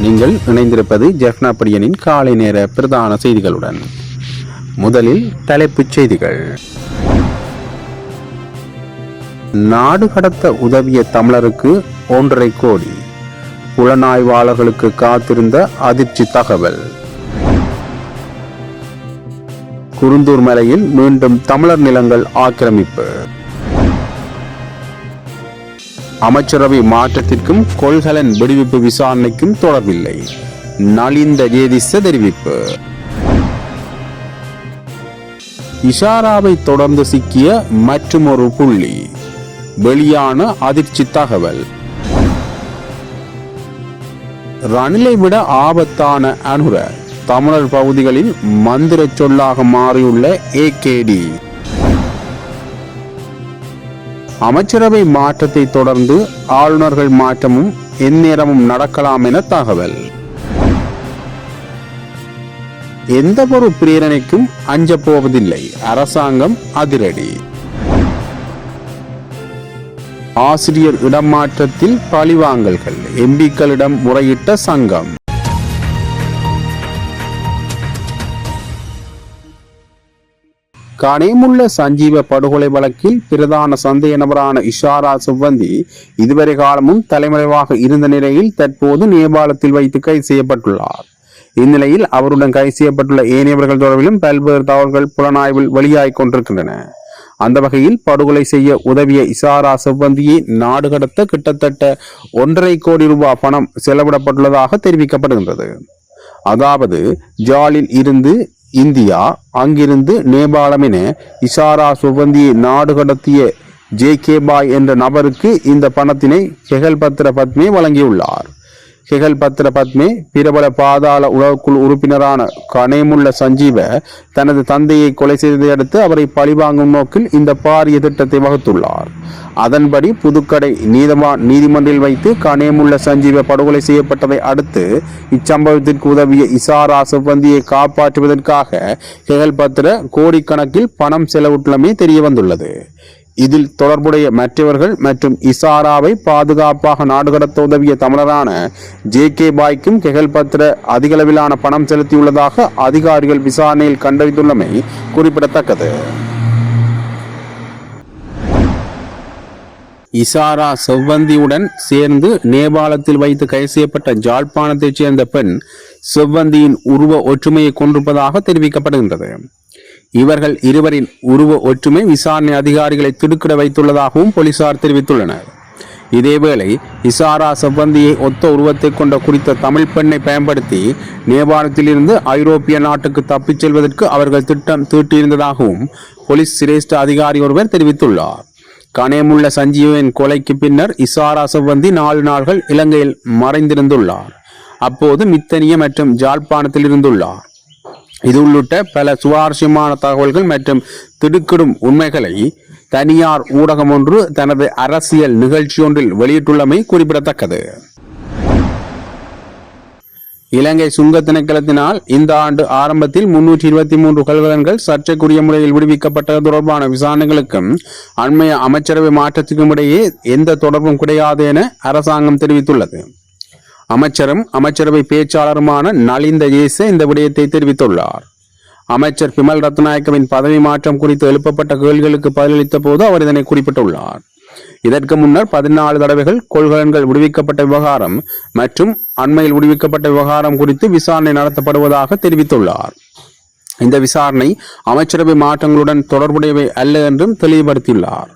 நீங்கள் இணைந்திருப்பது ஜெஃப்னா பிரியனின் காலை நேர பிரதான செய்திகளுடன். முதலில் தலைப்புச் செய்திகள். நாடு கடத்த உதவிய தமிழருக்கு ஒன்றரை கோடி. புலனாய்வாளர்களுக்கு காத்திருந்த அதிர்ச்சி தகவல். குருந்தூர் மலையில் மீண்டும் தமிழர் நிலங்கள் ஆக்கிரமிப்பு. அமைச்சரவை மாற்றத்திற்கும் கொள்கலன் விடுவிப்பு விசாரணைக்கும் தொடர்பில்லை. நலிந்த ஜேதிச தெரிவிப்பு. இஷாராவை தொடர்ந்து சிக்கிய மற்றுமொரு புள்ளி. வெளியான அதிர்ச்சி தகவல். ரணிலை விட ஆபத்தான அனுர தமிழர் பகுதிகளில் மந்திர சொல்லாக மாறியுள்ள ஏகேடி அமைச்சரவை மாற்றத்தை தொடர்ந்து ஆளுநர்கள் மாற்றமும் எந்நேரமும் நடக்கலாம் என தகவல். எந்த ஒரு பிரேரணைக்கும் அஞ்ச போவதில்லை. அரசாங்கம் அதிரடி. ஆசிரியர் இடமாற்றத்தில் பழிவாங்கல்கள். எம்பிக்களிடம் முறையிட்ட சங்கம். கனேமுள்ள சஞ்சீவ படுகொலை வழக்கில் பிரதான சந்தேக நபரான இஷாரா சுவந்தி இதுவரை காலமும் தலைமறைவாக இருந்த நிலையில் தற்போது நேபாளத்தில் வைத்து கைது செய்யப்பட்டுள்ளார். இந்நிலையில் அவருடன் கைது செய்யப்பட்டுள்ள ஏனையவர்கள் தொடர்பிலும் பல்வேறு தகவல்கள் புலனாய்வில் வெளியாகிக் கொண்டிருக்கின்றன. அந்த வகையில் படுகொலை செய்ய உதவிய இசாரா செவ்வந்தியை நாடு கடத்த கிட்டத்தட்ட ஒன்றரை கோடி ரூபாய் பணம் செலவிடப்பட்டுள்ளதாக தெரிவிக்கப்படுகின்றது. அதாவது ஜாலில் இருந்து இந்தியா அங்கிருந்து நேபாளம் என இசாரா சுவந்தியை நாடு கடத்திய ஜே கே பாய் என்ற நபருக்கு இந்த பணத்தினை கெகல் பத்திர பத்மே வழங்கியுள்ளார். கெகல் பத்திர பத்மி பிரபல பாதாள உலகக்குழு உறுப்பினரான கனேமுள்ள சஞ்சீவ தனது தந்தையை கொலை செய்ததை அடுத்து அவரை பழிவாங்கும் நோக்கில் இந்த பாரிய திட்டத்தை வகுத்துள்ளார். அதன்படி புதுக்கடை நீதவான் நீதிமன்றில் வைத்து கனேமுள்ள சஞ்சீவ படுகொலை செய்யப்பட்டதை அடுத்து இச்சம்பவத்திற்கு உதவிய இசாரா சிப்பந்தியை காப்பாற்றுவதற்காக கெகல் பத்திர கோடிக்கணக்கில் பணம் செலவிட்டுள்ளமே தெரிய வந்துள்ளது இதில் தொடர்புடைய மற்றவர்கள் மற்றும் இசாராவை பாதுகாப்பாக நாடுகடத்த உதவிய தமிழரான ஜே கே பாய்க்கும் கெகல் அதிகளவிலான பணம் செலுத்தியுள்ளதாக அதிகாரிகள் விசாரணையில் கண்டறிந்துள்ளமை குறிப்பிடத்தக்கது. இசாரா செவ்வந்தியுடன் சேர்ந்து நேபாளத்தில் வைத்து கைது செய்யப்பட்ட ஜாழ்ப்பாணத்தைச் சேர்ந்த பெண் செவ்வந்தியின் உருவ ஒற்றுமையை கொண்டிருப்பதாக தெரிவிக்கப்படுகின்றது. இவர்கள் இருவரின் உருவ ஒற்றுமை விசாரணை அதிகாரிகளை திடுக்கிட வைத்துள்ளதாகவும் போலீசார் தெரிவித்துள்ளனர். இதேவேளை இசாரா செவ்வந்தியை ஒத்த உருவத்தை கொண்ட குறித்த தமிழ் பெண்ணை பயன்படுத்தி நேபாளத்திலிருந்து ஐரோப்பிய நாட்டுக்கு தப்பிச் செல்வதற்கு அவர்கள் திட்டம் தீட்டியிருந்ததாகவும் போலீஸ் சிரேஷ்ட அதிகாரி ஒருவர் தெரிவித்துள்ளார். கனேமுள்ள சஞ்சீவின் கொலைக்கு பின்னர் இசாரா செவ்வந்தி நாலு நாள்கள் இலங்கையில் மறைந்திருந்துள்ளார். அப்போது மித்தனிய மற்றும் ஜாழ்ப்பாணத்தில் இருந்துள்ளார் இது உள்ளிட்ட பல சுவாரஸ்யமான தகவல்கள் மற்றும் திடுக்கிடும் உண்மைகளை தனியார் ஊடகம் ஒன்று தனது அரசியல் நிகழ்ச்சி ஒன்றில் வெளியிட்டுள்ளமை குறிப்பிடத்தக்கது. இலங்கை சுங்க திணைக்களத்தினால் இந்த ஆண்டு ஆரம்பத்தில் முன்னூற்றி இருபத்தி மூன்று கொள்கலன்கள் சர்ச்சைக்குரிய முறையில் விடுவிக்கப்பட்டது தொடர்பான விசாரணைகளுக்கும் அண்மைய அமைச்சரவை மாற்றத்துக்கும் இடையே எந்த தொடர்பும் கிடையாது என அரசாங்கம் தெரிவித்துள்ளது. அமைச்சரும் அமைச்சரவை பேச்சாளருமான நலிந்த ஜேச இந்த விடயத்தை தெரிவித்துள்ளார். அமைச்சர் பிமல் ரத்நாயக்கவின் பதவி மாற்றம் குறித்து எழுப்பப்பட்ட கேள்விகளுக்கு பதிலளித்த போது அவர் இதனை குறிப்பிட்டுள்ளார். இதற்கு முன்னர் பதினாலு தடவைகள் கொள்கலன்கள் விடுவிக்கப்பட்ட விவகாரம் மற்றும் அண்மையில் விடுவிக்கப்பட்ட விவகாரம் குறித்து விசாரணை நடத்தப்படுவதாக தெரிவித்துள்ளார். இந்த விசாரணை அமைச்சரவை மாற்றங்களுடன் தொடர்புடையவை அல்ல என்றும் தெளிவுபடுத்தியுள்ளார்.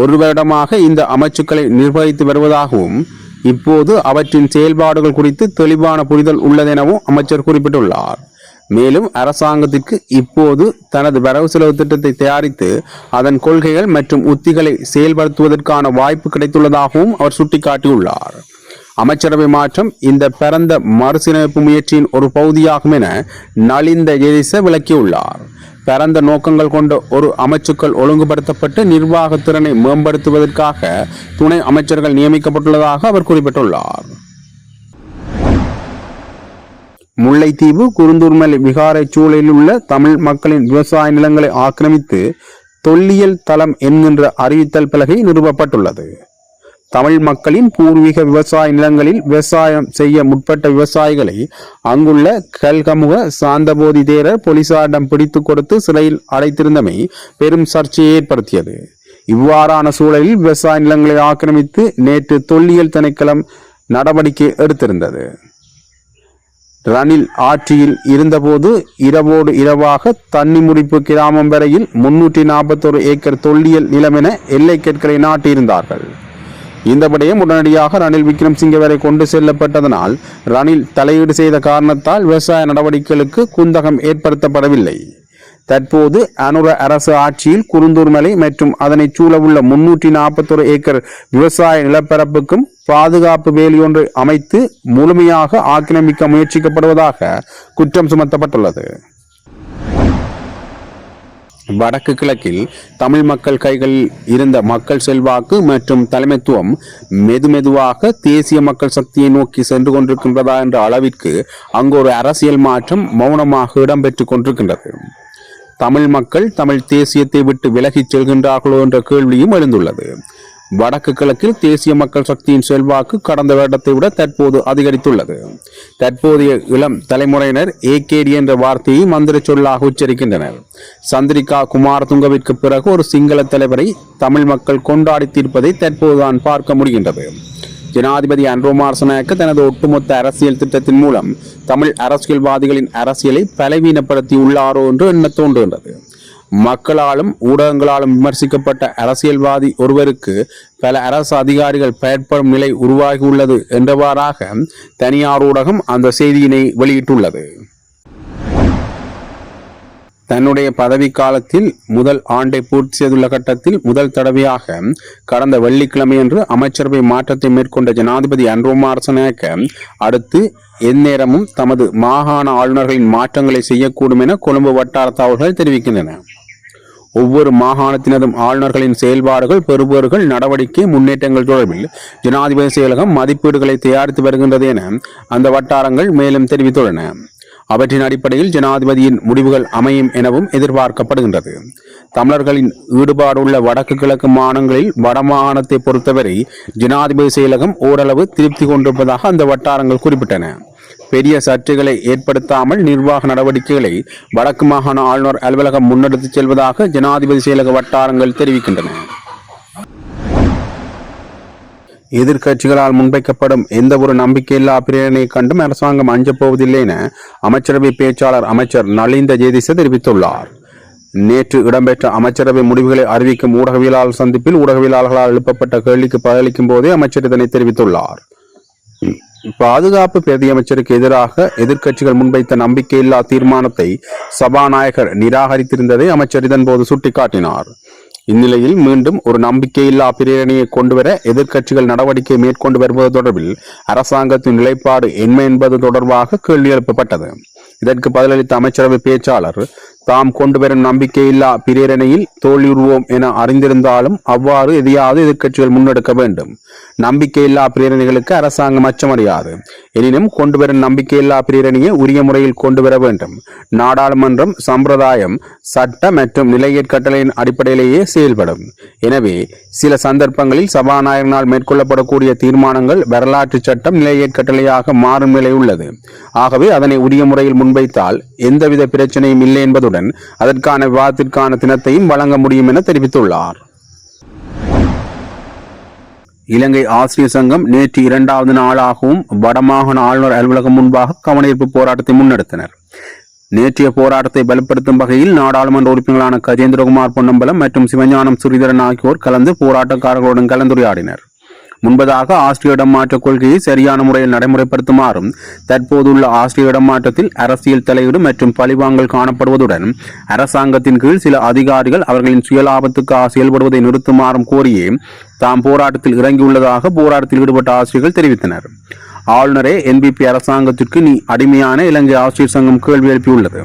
ஒரு வருடமாக இந்த அமைச்சுக்களை நிர்வகித்து வருவதாகவும் இப்போது அவற்றின் செயல்பாடுகள் குறித்து தெளிவான புரிதல் உள்ளதெனவும் அமைச்சர் குறிப்பிட்டுள்ளார். மேலும் அரசாங்கத்திற்கு இப்போது தனது வரவு செலவு திட்டத்தை தயாரித்து அதன் கொள்கைகள் மற்றும் உத்திகளை செயல்படுத்துவதற்கான வாய்ப்பு கிடைத்துள்ளதாகவும் அவர் சுட்டிக்காட்டியுள்ளார். அமைச்சரவை மாற்றம் இந்த பரந்த மறுசீரமைப்பு முயற்சியின் ஒரு பகுதியாகும் என நலிந்த எரிச விளக்கியுள்ளார். பரந்த நோக்கங்கள் கொண்ட ஒரு அமைச்சுக்கள் ஒழுங்குபடுத்தப்பட்டு நிர்வாக திறனை மேம்படுத்துவதற்காக துணை அமைச்சர்கள் நியமிக்கப்பட்டுள்ளதாக அவர் குறிப்பிட்டுள்ளார். முல்லைத்தீவு குருந்தூர்மலை விகாரை சூழலில் உள்ள தமிழ் மக்களின் விவசாய நிலங்களை ஆக்கிரமித்து தொல்லியல் தளம் என்கின்ற அறிவித்தல் பலகை நிறுவப்பட்டுள்ளது. தமிழ் மக்களின் பூர்வீக விவசாய நிலங்களில் விவசாயம் செய்ய முற்பட்ட விவசாயிகளை அங்குள்ள கல்கமுக சாந்தபோதி தேரர் போலீசாரிடம் பிடித்து கொடுத்து சிறையில் அடைத்திருந்தமை பெரும் சர்ச்சையை ஏற்படுத்தியது. இவ்வாறான சூழலில் விவசாய நிலங்களை ஆக்கிரமித்து நேற்று தொல்லியல் திணைக்களம் நடவடிக்கை எடுத்திருந்தது. ரணில் ஆட்சியில் இருந்தபோது இரவோடு இரவாக தன்னிமுறிப்பு கிராமம் வரையில் முன்னூற்றி நாற்பத்தொரு ஏக்கர் தொல்லியல் நிலமென என எல்லை நாட்டியிருந்தார்கள். இந்த விடயம் உடனடியாக ரணில் விக்ரம்சிங்கே வரை கொண்டு செல்லப்பட்டதனால் ரணில் தலையீடு செய்த காரணத்தால் விவசாய நடவடிக்கைகளுக்கு குந்தகம் ஏற்படுத்தப்படவில்லை. தற்போது அனுர அரசு ஆட்சியில் குறுந்தூர்மலை மற்றும் அதனை சூழவுள்ள முன்னூற்றி நாற்பத்தொரு ஏக்கர் விவசாய நிலப்பரப்புக்கும் பாதுகாப்பு வேலியொன்றை அமைத்து முழுமையாக ஆக்கிரமிக்க முயற்சிக்கப்படுவதாக குற்றம் சுமத்தப்பட்டுள்ளது. வடக்கு கிழக்கில் தமிழ் மக்கள் கைகளில் இருந்த மக்கள் செல்வாக்கு மற்றும் தலைமைத்துவம் மெதுமெதுவாக தேசிய மக்கள் சக்தியை நோக்கி சென்று கொண்டிருக்கின்றதா என்ற அளவிற்கு அங்கு ஒரு அரசியல் மாற்றம் மௌனமாக இடம்பெற்று கொண்டிருக்கின்றது. தமிழ் மக்கள் தமிழ் தேசியத்தை விட்டு விலகிச் செல்கின்றார்களோ என்ற கேள்வியும் எழுந்துள்ளது. வடக்கு கிழக்கில் தேசிய மக்கள் சக்தியின் செல்வாக்கு கடந்த வருடத்தை விட தற்போது அதிகரித்துள்ளது. தற்போதைய இளம் தலைமுறையினர் ஏகேடி என்ற வார்த்தையை மந்திர சொல்லாக உச்சரிக்கின்றனர். சந்திரிகா குமாரதுங்கவிற்கு பிறகு ஒரு சிங்கள தலைவரை தமிழ் மக்கள் கொண்டாடி தீர்ப்பதை தற்போதுதான் பார்க்க முடிகின்றது. ஜனாதிபதி அன்ரோமார்சனாக்கு தனது ஒட்டுமொத்த அரசியல் திட்டத்தின் மூலம் தமிழ் அரசியல்வாதிகளின் அரசியலை பலவீனப்படுத்தி உள்ளாரோ என்று எண்ண தோன்றுகின்றது. மக்களாலும் ஊடகங்களாலும் விமர்சிக்கப்பட்ட அரசியல்வாதி ஒருவருக்கு பல அரசு அதிகாரிகள் பயன்படும் நிலை உருவாகியுள்ளது என்றவாறாக தனியார் ஊடகம் அந்த செய்தியினை வெளியிட்டுள்ளது. தன்னுடைய பதவி காலத்தில் முதல் ஆண்டை பூர்த்தி செய்துள்ள கட்டத்தில் முதல் தடவையாக கடந்த வெள்ளிக்கிழமையன்று அமைச்சரவை மாற்றத்தை மேற்கொண்ட ஜனாதிபதி அன்ரோமாரசனேக்க அடுத்து எந்நேரமும் தமது மாகாண ஆளுநர்களின் மாற்றங்களை செய்யக்கூடும் என கொழும்பு வட்டார தகவல்கள் தெரிவிக்கின்றன ஒவ்வொரு மாகாணத்தினதும் ஆளுநர்களின் செயல்பாடுகள் பெறுபவர்கள் நடவடிக்கை முன்னேற்றங்கள் தொடர்பில் ஜனாதிபதி செயலகம் மதிப்பீடுகளை தயாரித்து வருகின்றது என அந்த வட்டாரங்கள் மேலும் தெரிவித்துள்ளன. அவற்றின் அடிப்படையில் ஜனாதிபதியின் முடிவுகள் அமையும் எனவும் எதிர்பார்க்கப்படுகின்றது. தமிழர்களின் ஈடுபாடுள்ள வடக்கு கிழக்கு மாநிலங்களில் வடமாகாணத்தை பொறுத்தவரை ஜனாதிபதி செயலகம் ஓரளவு திருப்தி கொண்டிருப்பதாக அந்த வட்டாரங்கள் குறிப்பிட்டன. பெரிய சர்ச்சைகளை ஏற்படுத்தாமல் நிர்வாக நடவடிக்கைகளை வடக்கு மாகாண ஆளுநர் அலுவலகம் முன்னெடுத்துச் செல்வதாக ஜனாதிபதி செயலக வட்டாரங்கள் தெரிவிக்கின்றன. எதிர்க்கட்சிகளால் முன்வைக்கப்படும் எந்த ஒரு நம்பிக்கையில்லா பிரேரணையை கண்டும் அரசாங்கம் அஞ்சப்போவதில்லை என அமைச்சரவை பேச்சாளர் அமைச்சர் நலிந்த ஜெயதிச தெரிவித்துள்ளார். நேற்று இடம்பெற்ற அமைச்சரவை முடிவுகளை அறிவிக்கும் ஊடகவியலாளர் சந்திப்பில் ஊடகவியலாளர்களால் எழுப்பப்பட்ட கேள்விக்கு பதிலளிக்கும் போதே அமைச்சர் இதனை தெரிவித்துள்ளார். பாதுகாப்பு பிரதியமைச்சருக்கு எதிராக எதிர்க்கட்சிகள் முன்வைத்த நம்பிக்கையில்லா தீர்மானத்தை சபாநாயகர் நிராகரித்திருந்ததை அமைச்சர் இதன்போது சுட்டிக்காட்டினார். இந்நிலையில் மீண்டும் ஒரு நம்பிக்கையில்லா பிரேரணையை கொண்டுவர எதிர்க்கட்சிகள் நடவடிக்கை மேற்கொண்டு வருவது தொடர்பில் அரசாங்கத்தின் நிலைப்பாடு என்ன என்பது தொடர்பாக கேள்வி எழுப்பப்பட்டது. இதற்கு பதிலளித்த அமைச்சரவை பேச்சாளர் தாம் கொண்டு வரும் நம்பிக்கையில்லா பிரேரணையில் தோல்வியுறுவோம் என அறிந்திருந்தாலும் அவ்வாறு எதையாவது எதிர்க்கட்சிகள் முன்னெடுக்க வேண்டும். நம்பிக்கையில்லா பிரேரணைகளுக்கு அரசாங்கம் அச்சமடையாது. எனினும் கொண்டு வரும் நம்பிக்கையில்லா பிரேரணையை உரிய முறையில் கொண்டு வர வேண்டும். நாடாளுமன்றம் சம்பிரதாயம் சட்ட மற்றும் நிலையற் கட்டளையின் அடிப்படையிலேயே செயல்படும். எனவே சில சந்தர்ப்பங்களில் சபாநாயகனால் மேற்கொள்ளப்படக்கூடிய தீர்மானங்கள் வரலாற்று சட்டம் நிலையற் கட்டளையாக மாறும் நிலை உள்ளது. ஆகவே அதனை உரிய முறையில் முன்வைத்தால் எந்தவித பிரச்சனையும் இல்லை என்பது என்பதுடன் அதற்கான விவாதத்திற்கான தினத்தையும் வழங்க முடியும் என தெரிவித்துள்ளார். இலங்கை ஆசிரியர் சங்கம் நேற்று இரண்டாவது நாளாகவும் வடமாகாண ஆளுநர் அலுவலகம் முன்பாக கவனஈர்ப்பு போராட்டத்தை முன்னெடுத்தனர். நேற்றைய போராட்டத்தை பலப்படுத்தும் வகையில் நாடாளுமன்ற உறுப்பினர்களான கஜேந்திரகுமார் பொன்னம்பலம் மற்றும் சிவஞானம் சுரிதரன் ஆகியோர் கலந்து போராட்டக்காரர்களுடன் கலந்துரையாடினர். முன்பதாக ஆஸ்திரிய இடமாற்ற கொள்கையை சரியான முறையில் நடைமுறைப்படுத்துமாறும் தற்போதுள்ள ஆஸ்திரிய இடமாற்றத்தில் அரசியல் தலையீடு மற்றும் பழிவாங்கல் காணப்படுவதுடன் அரசாங்கத்தின் கீழ் சில அதிகாரிகள் அவர்களின் சுயலாபத்துக்காக செயல்படுவதை நிறுத்துமாறும் கோரியே தாம் போராட்டத்தில் இறங்கியுள்ளதாக போராட்டத்தில் ஈடுபட்ட ஆசிரியர்கள் தெரிவித்தனர். ஆளுநரே என்பிபி அரசாங்கத்திற்கு நீ அடிமையான இலங்கை ஆசிரியர் சங்கம் கேள்வி எழுப்பியுள்ளது.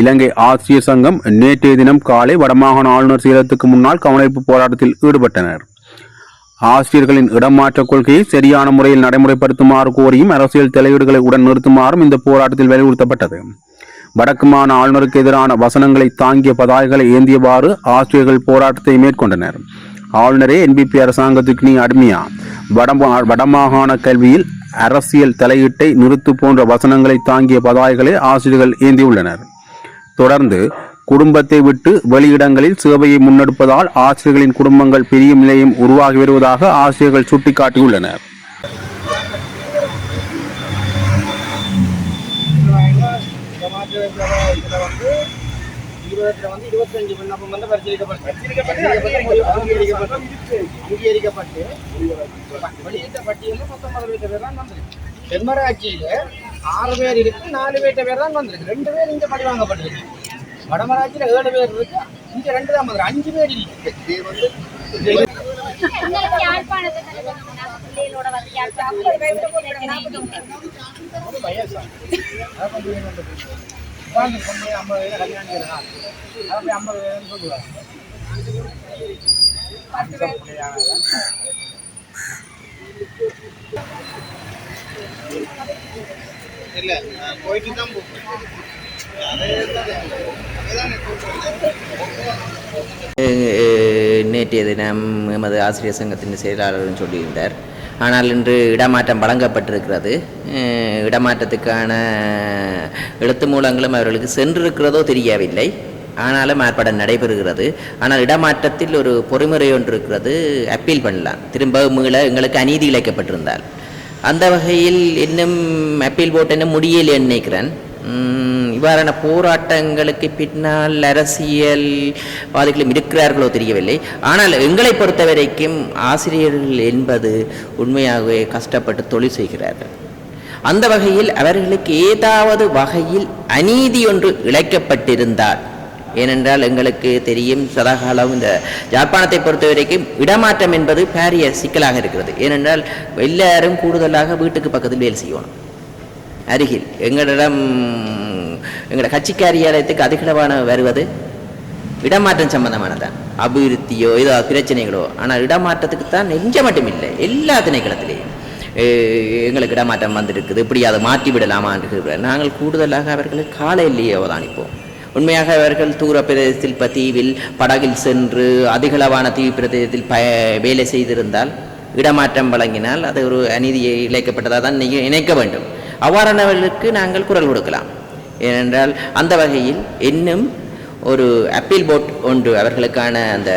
இலங்கை ஆசிரியர் சங்கம் நேற்றைய தினம் காலை வடமாகாண ஆளுநர் செயலகத்துக்கு முன்னால் கவனிப்பு போராட்டத்தில் ஈடுபட்டனர். ஆசிரியர்களின் இடமாற்ற கொள்கையை சரியான முறையில் நடைமுறைப்படுத்துமாறு கோரியும் அரசியல் தலையீடுகளை உடன் நிறுத்துமாறும் இந்த போராட்டத்தில் வலியுறுத்தப்பட்டது. வடக்குமான ஆளுநருக்கு எதிரான வசனங்களை தாங்கிய பதாகைகளை ஏந்தியவாறு ஆசிரியர்கள் போராட்டத்தை மேற்கொண்டனர். ஆளுநரே என்பிபி அரசாங்கத்துக்கு நீ அடிமையா? வடமா வடமாகாண கல்வியில் அரசியல் தலையீட்டை நிறுத்து போன்ற வசனங்களை தாங்கிய பதாகைகளை ஆசிரியர்கள் ஏந்தியுள்ளனர். தொடர்ந்து குடும்பத்தை விட்டு வெளியிடங்களில் சேவையை முன்னெடுப்பதால் ஆசிரியர்களின் குடும்பங்கள் பிரியும் நிலையம் உருவாகி வருவதாக ஆசிரியர்கள் சுட்டிக்காட்டியுள்ளனர். இதுல அங்கீகரிக்கப்பட்டு வெளியிட்ட பட்டியலில் பத்தொன்பது பேர் தான் வந்திருக்கு. ஆறு பேர் இருக்கு நாலு வீட்டு பேர் தான் வந்திருக்கு. ரெண்டு பேர் இங்க பழி வாங்கப்பட்டிருக்கு. வடமராட்சியில ஏழு பேர் இருக்கு. இங்க ரெண்டு தான் வந்திருக்கு அஞ்சு பேர் இருக்கு ஐம்பது பேர் அதை போய் ஐம்பது போயிட்டு தான் அஹ் நேற்றைய தினம் எமது ஆசிரியர் சங்கத்தின் செயலாளரும் சொல்லியிருந்தார். ஆனால் இன்று இடமாற்றம் வழங்கப்பட்டிருக்கிறது. இடமாற்றத்துக்கான எழுத்து மூலங்களும் அவர்களுக்கு சென்றிருக்கிறதோ தெரியவில்லை. ஆனாலும் ஏற்பாடு நடைபெறுகிறது. ஆனால் இடமாற்றத்தில் ஒரு பொறிமுறை ஒன்று இருக்கிறது. அப்பீல் பண்ணலாம். திரும்ப மீள எங்களுக்கு அநீதி இழைக்கப்பட்டிருந்தால். அந்த வகையில் இன்னும் அப்பீல் போட்டு இன்னும் நினைக்கிறேன். இவ்வாறான போராட்டங்களுக்கு பின்னால் அரசியல்வாதிகளும் இருக்கிறார்களோ தெரியவில்லை. ஆனால் எங்களை பொறுத்த வரைக்கும் ஆசிரியர்கள் என்பது உண்மையாகவே கஷ்டப்பட்டு தொழில் செய்கிறார்கள். அந்த வகையில் அவர்களுக்கு ஏதாவது வகையில் அநீதி ஒன்று இழைக்கப்பட்டிருந்தால் ஏனென்றால் எங்களுக்கு தெரியும் சதாகாலம் இந்த ஜாப்பானத்தை பொறுத்த வரைக்கும் இடமாற்றம் என்பது பாரிய சிக்கலாக இருக்கிறது. ஏனென்றால் எல்லாரும் கூடுதலாக வீட்டுக்கு பக்கத்தில் வேலை செய்யணும். அருகில். எங்களிடம் எங்களோட கட்சி காரியாலயத்துக்கு அதிகளவான வருவது இடமாற்றம் சம்பந்தமானதான் அபிவிருத்தியோ ஏதோ பிரச்சனைகளோ ஆனால் இடமாற்றத்துக்கு தான் நெஞ்ச மட்டும் இல்லை எல்லா திணைக்களத்திலேயும். எங்களுக்கு இடமாற்றம் வந்திருக்குது இப்படி அதை மாற்றி விடலாமா என்று நாங்கள் கூடுதலாக அவர்களை காலையிலேயே அவதானிப்போம். உண்மையாக அவர்கள் தூர பிரதேசத்தில் இப்போ தீவில் படகில் சென்று அதிகளவான தீவு பிரதேசத்தில் ப வேலை செய்திருந்தால் இடமாற்றம் வழங்கினால் அது ஒரு அநீதியை இழைக்கப்பட்டதாக தான் இணைக்க வேண்டும். அவ்வாறானவர்களுக்கு நாங்கள் குரல் கொடுக்கலாம். ஏனென்றால் அந்த வகையில் இன்னும் ஒரு அப்பீல் போட் ஒன்று அவர்களுக்கான அந்த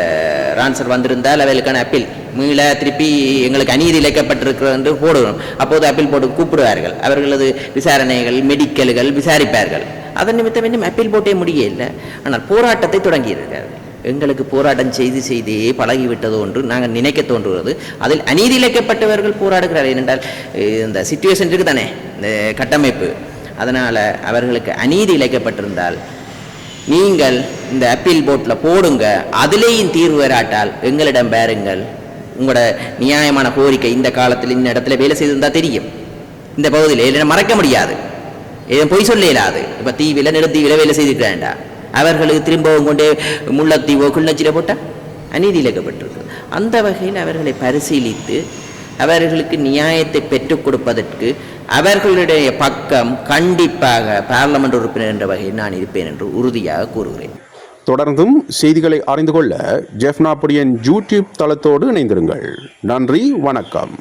ரான்சர் வந்திருந்தால் அவர்களுக்கான அப்பீல் மீள திருப்பி எங்களுக்கு அநீதி இழைக்கப்பட்டிருக்கிறது என்று போடுவோம் அப்போது அப்பீல் போட்டு கூப்பிடுவார்கள். அவர்களது விசாரணைகள் மெடிக்கல்கள் விசாரிப்பார்கள். அதன் நிமித்தம் இன்னும் அப்பீல் போட்டே முடியவில்லை. ஆனால் போராட்டத்தை தொடங்கியிருக்கிறார்கள். எங்களுக்கு போராட்டம் செய்து செய்தே பழகிவிட்டது ஒன்று நாங்கள் நினைக்க தோன்றுவது அதில் அநீதி இழைக்கப்பட்டவர்கள் போராடுகிறார்கள் ஏனென்றால் இந்த சுச்சுவேஷன் இருக்குது தானே இந்த கட்டமைப்பு. அதனால் அவர்களுக்கு அநீதி இழைக்கப்பட்டிருந்தால் நீங்கள் இந்த அப்பீல் போட்டில் போடுங்க அதிலேயும் தீர்வு வராட்டால் எங்களிடம் பாருங்கள் உங்களோட நியாயமான கோரிக்கை இந்த காலத்தில் இந்த இடத்துல வேலை செய்திருந்தா தெரியும். இந்த பகுதியில் இல்லைன்னா மறக்க முடியாது. எதுவும் பொய் சொல்ல இயலாது. இப்போ தீவில் நெடுத்தீவில் வேலை செய்திருக்கிறாண்டா அவர்களுக்கு திரும்பவும் கொண்டு முள்ளத்தீவோ கிள்ளச்சில போட்டால் அநீதி இழைக்கப்பட்டிருக்கு அந்த வகையில் அவர்களை பரிசீலித்து அவர்களுக்கு நியாயத்தை பெற்றுக் கொடுப்பதற்கு அவர்களுடைய பக்கம் கண்டிப்பாக பார்லமெண்ட் உறுப்பினர் என்ற வகையில் நான் இருப்பேன் என்று உறுதியாக கூறுகிறேன். தொடர்ந்தும் செய்திகளை அறிந்து கொள்ள ஜெஃப்னாபுடியன் யூடியூப் தளத்தோடு இணைந்திருங்கள். நன்றி வணக்கம்.